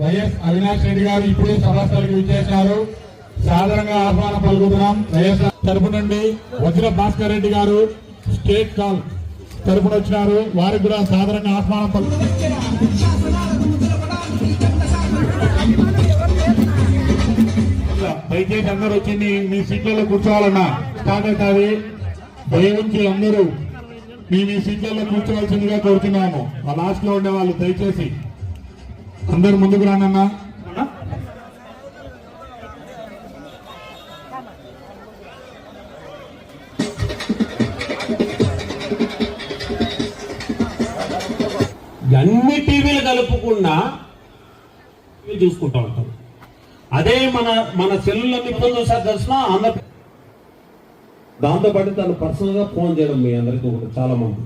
YS Avinash Reddy గారు ఇప్పుడే సభస్థలికి విచ్చేశారు సాధారణంగా ఆహ్వానం పలుకుతున్నాం. వైఎస్ తరపు నుండి వజ్ర భాస్కర్ రెడ్డి గారు స్టేట్ కాల్ తరపున వచ్చినారు. వారికి కూడా సాధారణంగా ఆహ్వానం పలు దయచేసి అందరూ వచ్చి మీ- సీట్లలో కూర్చోవాలన్నా. స్టార్ట్ అవుతుంది. దయవుంచి అందరూ మీ మీ సీట్లలో కూర్చోవలసిందిగా కోరుతున్నాము. ఆ లాస్ట్లో ఉండే వాళ్ళు దయచేసి అందరు ముందుకు రానన్నా. అన్ని టీవీలు కలుపుకున్నా చూసుకుంటా ఉంటాం అదే మన మన సెల్లులో ఇప్పుడు చూసారు దర్శన ఆంధ్ర దాంతో పాటు తను పర్సనల్గా ఫోన్ చేయడం మీ అందరికీ కూడా చాలా మంది.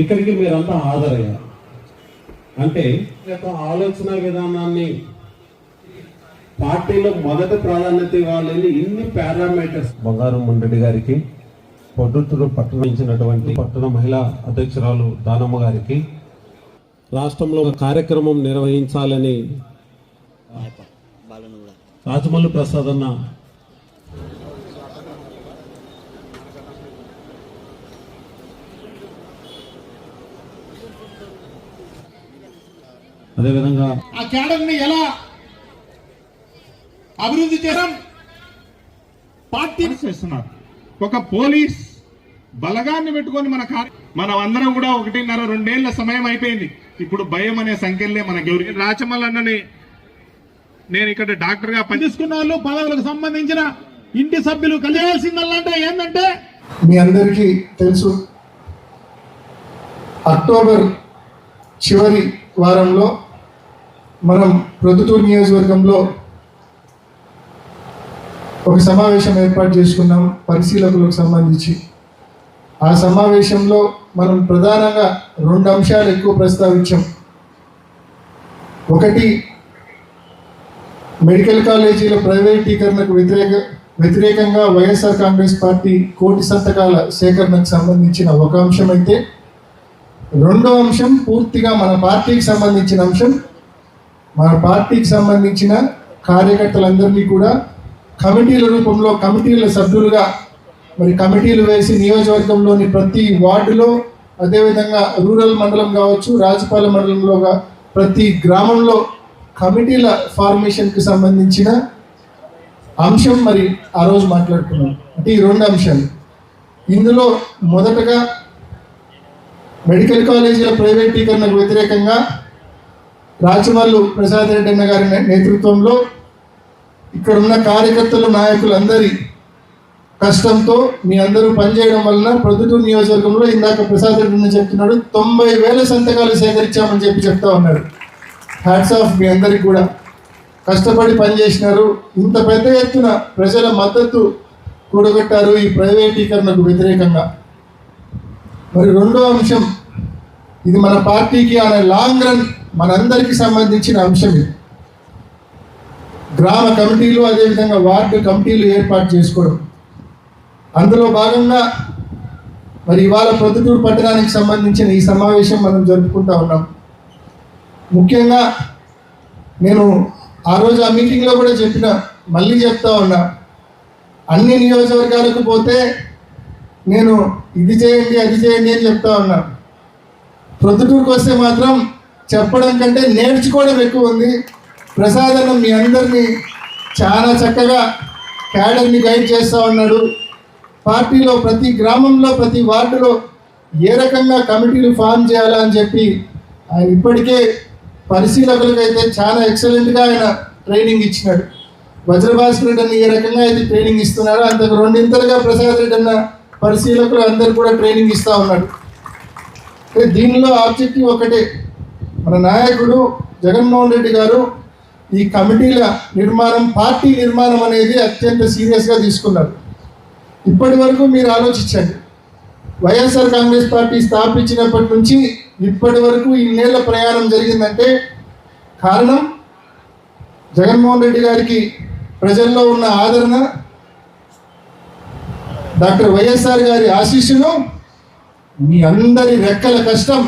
ఇక్కడికి మీరంతా హాజరయ్యారు. అంటే ఆలోచన విధానాన్ని పార్టీలో మొదటి ప్రాధాన్యత ఇవ్వాలని ఇన్ని పారామీటర్స్. బంగారం ముండడి గారికి పొద్దుటూరు పట్టణించినటువంటి పట్టణ మహిళా అధ్యక్షురాలు దానమ్మ గారికి రాష్ట్రంలో ఒక కార్యక్రమం నిర్వహించాలని రాజమల్లి ప్రసాద్ అన్న. అదేవిధంగా ఆ క్యాడర్ని ఎలా అభివృద్ధి చేయడం పార్టీ చేస్తున్నారు. ఒక పోలీస్ బలగాన్ని పెట్టుకొని మన కార్య మనం అందరం కూడా ఒకటిన్నర రెండేళ్ళ సమయం అయిపోయింది. ఇప్పుడు భయం అనే సంఖ్యలే మనకి ఎవరికి రాచమల్ అన్నని నేను ఇక్కడ డాక్టర్గా పనిచేసుకున్న వాళ్ళు పదవులకు సంబంధించిన ఇంటి సభ్యులు కలియాల్సిందల్లంటే ఏంటంటే? మీ అందరికీ తెలుసు. అక్టోబర్ చివరి వారంలో మనం ప్రొద్దుటూరు నియోజకవర్గంలో ఒక సమావేశం ఏర్పాటు చేసుకున్నాం పరిశీలకులకు సంబంధించి. ఆ సమావేశంలో మనం ప్రధానంగా రెండు అంశాలు ఎక్కువ ప్రస్తావించాం. ఒకటి మెడికల్ కాలేజీల ప్రైవేటీకరణకు వ్యతిరేక వ్యతిరేకంగా వైఎస్ఆర్ కాంగ్రెస్ పార్టీ కోటి సంతకాల సేకరణకు సంబంధించిన ఒక అంశం అయితే రెండో అంశం పూర్తిగా మన పార్టీకి సంబంధించిన అంశం. మన పార్టీకి సంబంధించిన కార్యకర్తలందరినీ కూడా కమిటీల రూపంలో కమిటీల సభ్యులుగా మరి కమిటీలు వేసి నియోజకవర్గంలోని ప్రతి వార్డులో అదేవిధంగా రూరల్ మండలం కావచ్చు రాజపాలెం మండలంలోగా ప్రతి గ్రామంలో కమిటీల ఫార్మేషన్కి సంబంధించిన అంశం మరి ఆ రోజు మాట్లాడుకున్నాం. అంటే ఈ రెండు అంశాలు. ఇందులో మొదటగా మెడికల్ కాలేజీల ప్రైవేటీకరణకు వ్యతిరేకంగా రాచమల్లు ప్రసాద్ రెడ్డి అన్న గారి నేతృత్వంలో ఇక్కడ ఉన్న కార్యకర్తలు నాయకులందరి కష్టంతో మీ అందరూ పనిచేయడం వలన ప్రొద్దుటూరు నియోజకవర్గంలో ఇందాక ప్రసాద్ రెడ్డి చెప్తున్నాడు తొంభై వేల సంతకాలు సేకరించామని చెప్పి చెప్తా ఉన్నాడు హ్యాట్స్ ఆఫ్ మీ అందరికి కూడా. కష్టపడి పనిచేసినారు. ఇంత పెద్ద ఎత్తున ప్రజల మద్దతు కూడగట్టారు ఈ ప్రైవేటీకరణకు వ్యతిరేకంగా. మరి రెండో అంశం ఇది మన పార్టీకి అనే లాంగ్ రన్ మనందరికీ సంబంధించిన అంశం ఇది. గ్రామ కమిటీలు అదేవిధంగా వార్డు కమిటీలు ఏర్పాటు చేసుకోవడం. అందులో భాగంగా మరి ఇవాళ ప్రొద్దుటూరు పట్టణానికి సంబంధించిన ఈ సమావేశం మనం జరుపుకుంటా ఉన్నాం. ముఖ్యంగా నేను ఆ రోజు ఆ మీటింగ్లో కూడా చెప్పిన మళ్ళీ చెప్తా ఉన్నా అన్ని నియోజకవర్గాలకు పోతే నేను ఇది చేయండి అది చేయండి అని చెప్తా ఉన్నా. ప్రొద్దుటూరుకు వస్తే మాత్రం చెప్పడం కంటే నేర్చుకోవడం ఎక్కువ ఉంది. ప్రసాదన్న మీ అందరినీ చాలా చక్కగా క్యాడర్ని గైడ్ చేస్తూ ఉన్నాడు. పార్టీలో ప్రతి గ్రామంలో ప్రతి వార్డులో ఏ రకంగా కమిటీలు ఫామ్ చేయాలని చెప్పి ఆయన ఇప్పటికే పరిశీలకులకు అయితే చాలా ఎక్సలెంట్గా ఆయన ట్రైనింగ్ ఇచ్చినాడు. వజ్రభాస్కర్ రెడ్డి అన్న ఏ రకంగా అయితే ట్రైనింగ్ ఇస్తున్నాడు అంతకు రెండింతలుగా ప్రసాద్ రెడ్డి అన్న పరిశీలకులు అందరు కూడా ట్రైనింగ్ ఇస్తూ ఉన్నాడు దీనిలో ఆబ్జెక్టివ్ ఒకటే. మన నాయకుడు జగన్మోహన్ రెడ్డి గారు ఈ కమిటీల నిర్మాణం పార్టీ నిర్మాణం అనేది అత్యంత సీరియస్గా తీసుకున్నారు. ఇప్పటి వరకు మీరు ఆలోచించండి. వైఎస్ఆర్ కాంగ్రెస్ పార్టీ స్థాపించినప్పటి నుంచి ఇప్పటి వరకు ఇన్నేళ్ళ ప్రయాణం జరిగిందంటే కారణం జగన్మోహన్ రెడ్డి గారికి ప్రజల్లో ఉన్న ఆదరణ డాక్టర్ వైఎస్ఆర్ గారి ఆశీస్సులు మీ అందరి రెక్కల కష్టం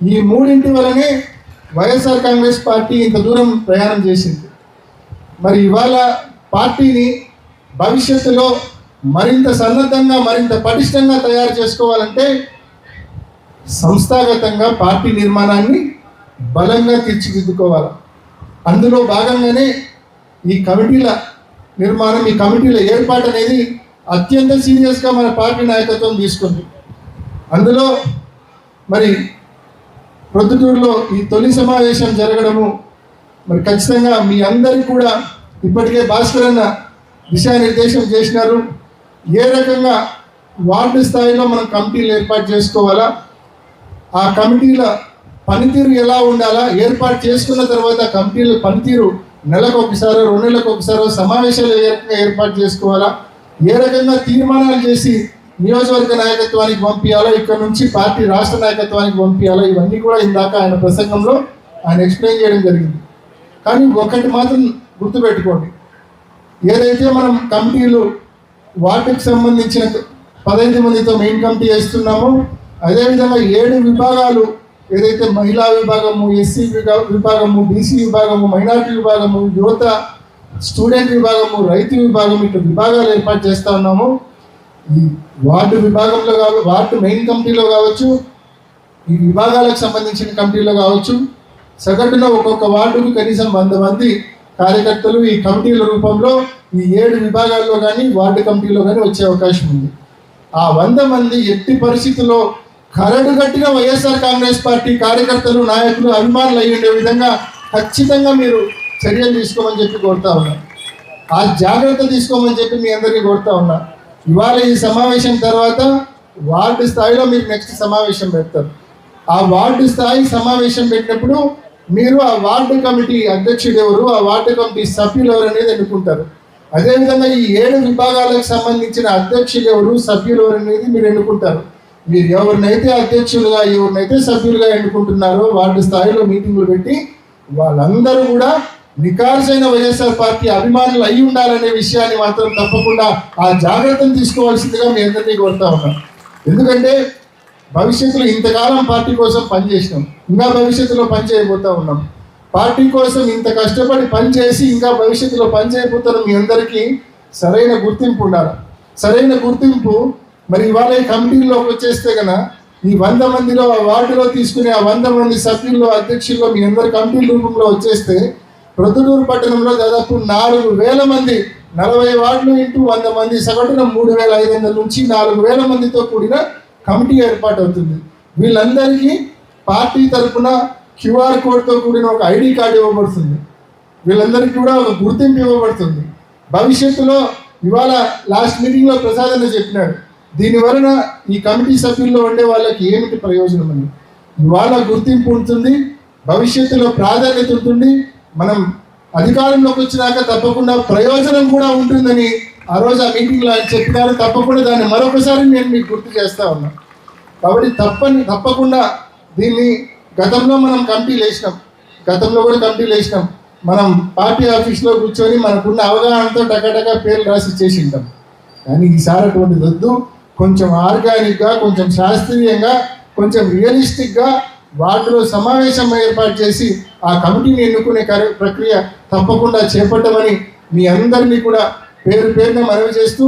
ఈ మూడింటి వలనే వైఎస్ఆర్ కాంగ్రెస్ పార్టీ ఇంత దూరం ప్రయాణం చేసింది. మరి ఇవాళ పార్టీని భవిష్యత్తులో మరింత సన్నద్ధంగా మరింత పటిష్టంగా తయారు చేసుకోవాలంటే సంస్థాగతంగా పార్టీ నిర్మాణాన్ని బలంగా తీర్చిదిద్దుకోవాలి. అందులో భాగంగానే ఈ కమిటీల నిర్మాణం ఈ కమిటీల ఏర్పాటు అనేది అత్యంత సీరియస్గా మన పార్టీ నాయకత్వం తీసుకుంది. అందులో మరి ప్రొద్దుటూరులో ఈ తొలి సమావేశం జరగడము మరి ఖచ్చితంగా మీ అందరికీ కూడా ఇప్పటికే భాస్కర్ అన్న దిశానిర్దేశం చేసినారు. ఏ రకంగా వార్డు స్థాయిలో మనం కమిటీలు ఏర్పాటు చేసుకోవాలా? ఆ కమిటీల పనితీరు ఎలా ఉండాలా? ఏర్పాటు చేసుకున్న తర్వాత కమిటీల పనితీరు నెలకు ఒకసారో రెండు నెలలకు ఒకసారో సమావేశాలు ఏ రకంగా ఏర్పాటు చేసుకోవాలా? ఏ రకంగా తీర్మానాలు చేసి నియోజకవర్గ నాయకత్వానికి పంపించాలా ఇక్కడ నుంచి పార్టీ రాష్ట్ర నాయకత్వానికి పంపించాలా ఇవన్నీ కూడా ఇందాక ఆయన ప్రసంగంలో ఆయన ఎక్స్ప్లెయిన్ చేయడం జరిగింది. కానీ ఒకటి మాత్రం గుర్తుపెట్టుకోండి. ఏదైతే మనం కమిటీలు వాటికి సంబంధించిన పదహైదు మందితో మెయిన్ కమిటీ వేస్తున్నామో అదేవిధంగా ఏడు విభాగాలు ఏదైతే మహిళా విభాగము ఎస్సీ విభాగము బీసీ విభాగము మైనార్టీ విభాగము యువత స్టూడెంట్ విభాగము రైతు విభాగం ఇట్లా విభాగాలు ఏర్పాటు చేస్తూ ఉన్నాము. ఈ వార్డు విభాగంలో కావచ్చు వార్డు మెయిన్ కమిటీలో కావచ్చు ఈ విభాగాలకు సంబంధించిన కమిటీలో కావచ్చు సగటున ఒక్కొక్క వార్డుకు కనీసం వంద మంది కార్యకర్తలు ఈ కమిటీల రూపంలో ఈ ఏడు విభాగాల్లో కానీ వార్డు కమిటీలో కానీ వచ్చే అవకాశం ఉంది. ఆ వంద మంది ఎట్టి పరిస్థితుల్లో కరడుగట్టిన వైఎస్ఆర్ కాంగ్రెస్ పార్టీ కార్యకర్తలు నాయకులు అభిమానులు అయి ఉండే విధంగా ఖచ్చితంగా మీరు చర్యలు తీసుకోమని చెప్పి కోరుతా ఉన్నా. ఆ జాగ్రత్త తీసుకోమని చెప్పి మీ అందరికీ కోరుతా ఉన్నా. ఇవాళ ఈ సమావేశం తర్వాత వార్డు స్థాయిలో మీరు నెక్స్ట్ సమావేశం పెడతారు. ఆ వార్డు స్థాయి సమావేశం పెట్టినప్పుడు మీరు ఆ వార్డు కమిటీ అధ్యక్షుడు ఎవరు ఆ వార్డు కమిటీ సభ్యులు ఎవరు అనేది ఎన్నుకుంటారు. అదేవిధంగా ఈ ఏడు విభాగాలకు సంబంధించిన అధ్యక్షులు ఎవరు సభ్యులు ఎవరు అనేది మీరు ఎన్నుకుంటారు. మీరు ఎవరినైతే అధ్యక్షులుగా ఎవరినైతే సభ్యులుగా ఎన్నుకుంటున్నారో వార్డు స్థాయిలో మీటింగులు పెట్టి వాళ్ళందరూ కూడా నికార్సైన వైఎస్ఆర్ పార్టీ అభిమానులు అయి ఉండాలనే విషయాన్ని మాత్రం తప్పకుండా ఆ జాగ్రత్తను తీసుకోవాల్సిందిగా మీ అందరినీ కోరుతా ఉన్నాం. ఎందుకంటే భవిష్యత్తులో ఇంతకాలం పార్టీ కోసం పనిచేసినాం. ఇంకా భవిష్యత్తులో పని ఉన్నాం. పార్టీ కోసం ఇంత కష్టపడి పనిచేసి ఇంకా భవిష్యత్తులో పని చేయబోతున్న మీ అందరికీ సరైన గుర్తింపు ఉండాలి. సరైన గుర్తింపు మరి ఇవాళ ఈ కమిటీలోకి వచ్చేస్తే కనుక ఈ వంద మందిలో ఆ వార్డులో తీసుకునే ఆ వంద మంది సభ్యుల్లో అధ్యక్షుల్లో మీ అందరి కమిటీ రూపంలో వచ్చేస్తే ప్రొద్దుటూరు పట్టణంలో దాదాపు నాలుగు వేల మంది నలభై వార్డులు ఇంటూ వంద మంది సగటున మూడు వేల ఐదు వందల నుంచి నాలుగు వేల మందితో కూడిన కమిటీ ఏర్పాటు అవుతుంది వీళ్ళందరికీ పార్టీ తరఫున క్యూఆర్ కోడ్తో కూడిన ఒక ఐడి కార్డు ఇవ్వబడుతుంది. వీళ్ళందరికీ కూడా ఒక గుర్తింపు ఇవ్వబడుతుంది. భవిష్యత్తులో ఇవాళ లాస్ట్ మీటింగ్లో ప్రసాద్ చెప్పినాడు. దీని వలన ఈ కమిటీ సభ్యుల్లో ఉండే వాళ్ళకి ఏమిటి ప్రయోజనం అని. ఇవాళ గుర్తింపు ఉంటుంది భవిష్యత్తులో ప్రాధాన్యత ఉంటుంది మనం అధికారంలోకి వచ్చినాక తప్పకుండా ప్రయోజనం కూడా ఉంటుందని ఆ రోజు ఆ మీటింగ్లో ఆయన చెప్పినారు. తప్పకుండా దాన్ని మరొకసారి నేను మీకు గుర్తు చేస్తా ఉన్నా. కాబట్టి తప్పని తప్పకుండా దీన్ని గతంలో మనం కమిటీలు వేసినాం గతంలో కూడా కమిటీలు వేసినాం మనం పార్టీ ఆఫీస్లో కూర్చొని మనకున్న అవగాహనతో టకాటకా పేర్లు రాసి చేసింటాం కానీ ఈసారి అటువంటిది వద్దు. కొంచెం ఆర్గానిక్గా కొంచెం శాస్త్రీయంగా కొంచెం రియలిస్టిక్గా వాటిలో సమావేశం ఏర్పాటు చేసి ఆ కమిటీని ఎన్నుకునే ప్రక్రియ తప్పకుండా చేపట్టమని మీ అందరినీ కూడా పేరు పేరున మనవి చేస్తూ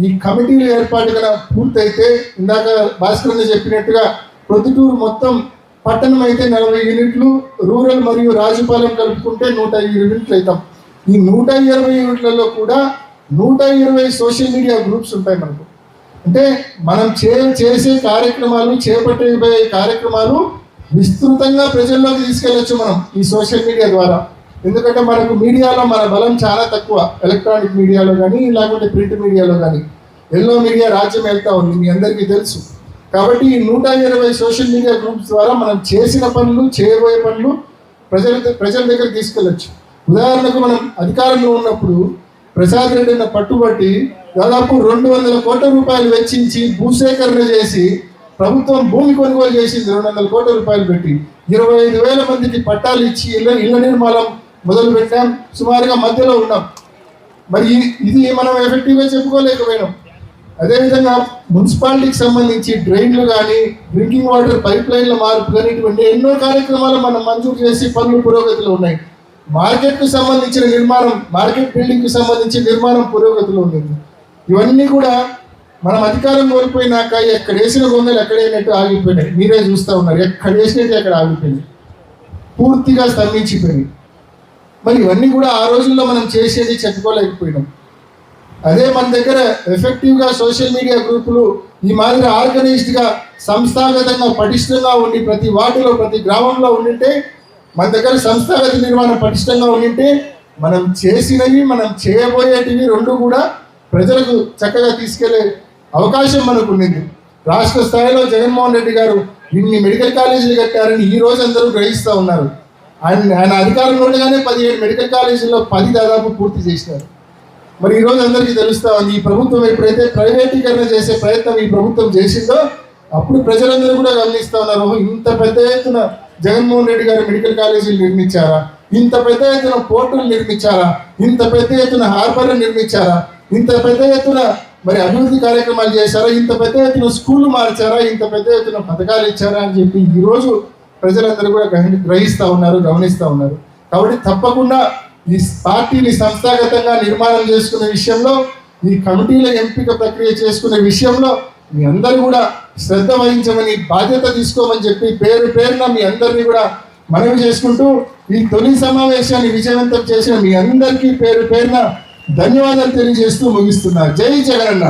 ఈ కమిటీలు ఏర్పాటు కనుక పూర్తయితే ఇందాక భాస్కర్ చెప్పినట్టుగా ప్రొద్దుటూరు మొత్తం పట్టణం అయితే నలభై యూనిట్లు రూరల్ మరియు రాజుపాలెం కలుపుకుంటే నూట యూనిట్లు అవుతాం. ఈ నూట ఇరవై యూనిట్లలో కూడా నూట ఇరవై సోషల్ మీడియా గ్రూప్స్ ఉంటాయి మనకు. అంటే మనం చే చేసే కార్యక్రమాలు చేపట్టబోయే కార్యక్రమాలు విస్తృతంగా ప్రజల్లోకి తీసుకెళ్ళొచ్చు మనం ఈ సోషల్ మీడియా ద్వారా. ఎందుకంటే మనకు మీడియాలో మన బలం చాలా తక్కువ. ఎలక్ట్రానిక్ మీడియాలో కానీ లేకుంటే ప్రింట్ మీడియాలో కానీ ఎల్లో మీడియా రాజ్యం వెళ్తూ ఉంది మీ అందరికీ తెలుసు. కాబట్టి ఈ నూట ఇరవై సోషల్ మీడియా గ్రూప్స్ ద్వారా మనం చేసిన పనులు చేయబోయే పనులు ప్రజల ప్రజల దగ్గర తీసుకెళ్ళొచ్చు. ఉదాహరణకు మనం అధికారంలో ఉన్నప్పుడు ప్రసాద్ రెడ్డి అన్న పట్టుబట్టి దాదాపు రెండు వందల కోట్ల రూపాయలు వెచ్చించి భూసేకరణ చేసి ప్రభుత్వం భూమి కొనుగోలు చేసింది రెండు వందల కోట్ల రూపాయలు పెట్టి ఇరవై ఐదు వేల మందికి పట్టాలు ఇచ్చి ఇళ్ళ ఇళ్ళ నిర్మాణం మొదలు పెట్టాం సుమారుగా మధ్యలో ఉన్నాం. మరి ఇది మనం ఎఫెక్టివ్గా చెప్పుకోలేకపోయినాం. అదేవిధంగా మున్సిపాలిటీకి సంబంధించి డ్రైన్లు కానీ డ్రింకింగ్ వాటర్ పైప్ లైన్ల మార్పు కానీ ఇటువంటి ఎన్నో కార్యక్రమాలు మనం మంజూరు చేసి పనులు పురోగతిలో ఉన్నాయి. మార్కెట్కు సంబంధించిన నిర్మాణం మార్కెట్ బిల్డింగ్కి సంబంధించిన నిర్మాణం పురోగతిలో ఉంది ఇవన్నీ కూడా మనం అధికారం కోల్పోయినాక ఎక్కడ వేసిన గొంగలు ఎక్కడైనట్టు ఆగిపోయినాయి. మీరే చూస్తూ ఉన్నారు. ఎక్కడ వేసినట్టు అక్కడ ఆగిపోయినాయి పూర్తిగా స్తంభించిపోయినాయి మరి ఇవన్నీ కూడా ఆ రోజుల్లో మనం చేసేది చెప్పుకోలేకపోయినాం. అదే మన దగ్గర ఎఫెక్టివ్గా సోషల్ మీడియా గ్రూపులు ఈ మాదిరి ఆర్గనైజ్డ్గా సంస్థాగతంగా పటిష్టంగా ఉండి ప్రతి వార్డులో ప్రతి గ్రామంలో ఉండింటే మన దగ్గర సంస్థాగత నిర్మాణం పటిష్టంగా ఉండింటే మనం చేసినవి మనం చేయబోయేటివి రెండు కూడా ప్రజలకు చక్కగా తీసుకెళ్ళే అవకాశం మనకు ఉండింది రాష్ట్ర స్థాయిలో జగన్మోహన్ రెడ్డి గారు ఇన్ని మెడికల్ కాలేజీలు కట్టారని ఈ రోజు అందరూ గ్రహిస్తూ ఉన్నారు. ఆయన ఆయన అధికారంలో ఉండగానే పదిహేడు మెడికల్ కాలేజీల్లో పది దాదాపు పూర్తి చేసినారు. మరి ఈ రోజు అందరికీ తెలుస్తా ఉంది ఈ ప్రభుత్వం ఎప్పుడైతే ప్రైవేటీకరణ చేసే ప్రయత్నం ఈ ప్రభుత్వం చేసిందో అప్పుడు ప్రజలందరూ కూడా గమనిస్తా ఉన్నారు ఇంత పెద్ద ఎత్తున జగన్మోహన్ రెడ్డి గారు మెడికల్ కాలేజీలు నిర్మించారా? ఇంత పెద్ద ఎత్తున పోర్టులు నిర్మించారా? ఇంత పెద్ద ఎత్తున హార్బర్లు నిర్మించారా? ఇంత పెద్ద ఎత్తున మరి అభివృద్ధి కార్యక్రమాలు చేశారా? ఇంత పెద్ద ఎత్తున స్కూళ్ళు మార్చారా? ఇంత పెద్ద ఎత్తున పథకాలు ఇచ్చారా? అని చెప్పి ఈరోజు ప్రజలందరూ కూడా గ్రహి- గ్రహిస్తూ ఉన్నారు గమనిస్తూ ఉన్నారు. కాబట్టి తప్పకుండా ఈ పార్టీని సంస్థాగతంగా నిర్మాణం చేసుకునే విషయంలో ఈ కమిటీల ఎంపిక ప్రక్రియ చేసుకునే విషయంలో మీ అందరూ కూడా శ్రద్ధ వహించమని బాధ్యత తీసుకోమని చెప్పి పేరు పేరున మీ అందరినీ కూడా మనవి చేసుకుంటూ ఈ తొలి సమావేశాన్ని విజయవంతం చేసిన మీ అందరికీ పేరు పేరున ధన్యవాదాలు తెలియజేస్తూ ముగిస్తున్నా. జై జగనన్న.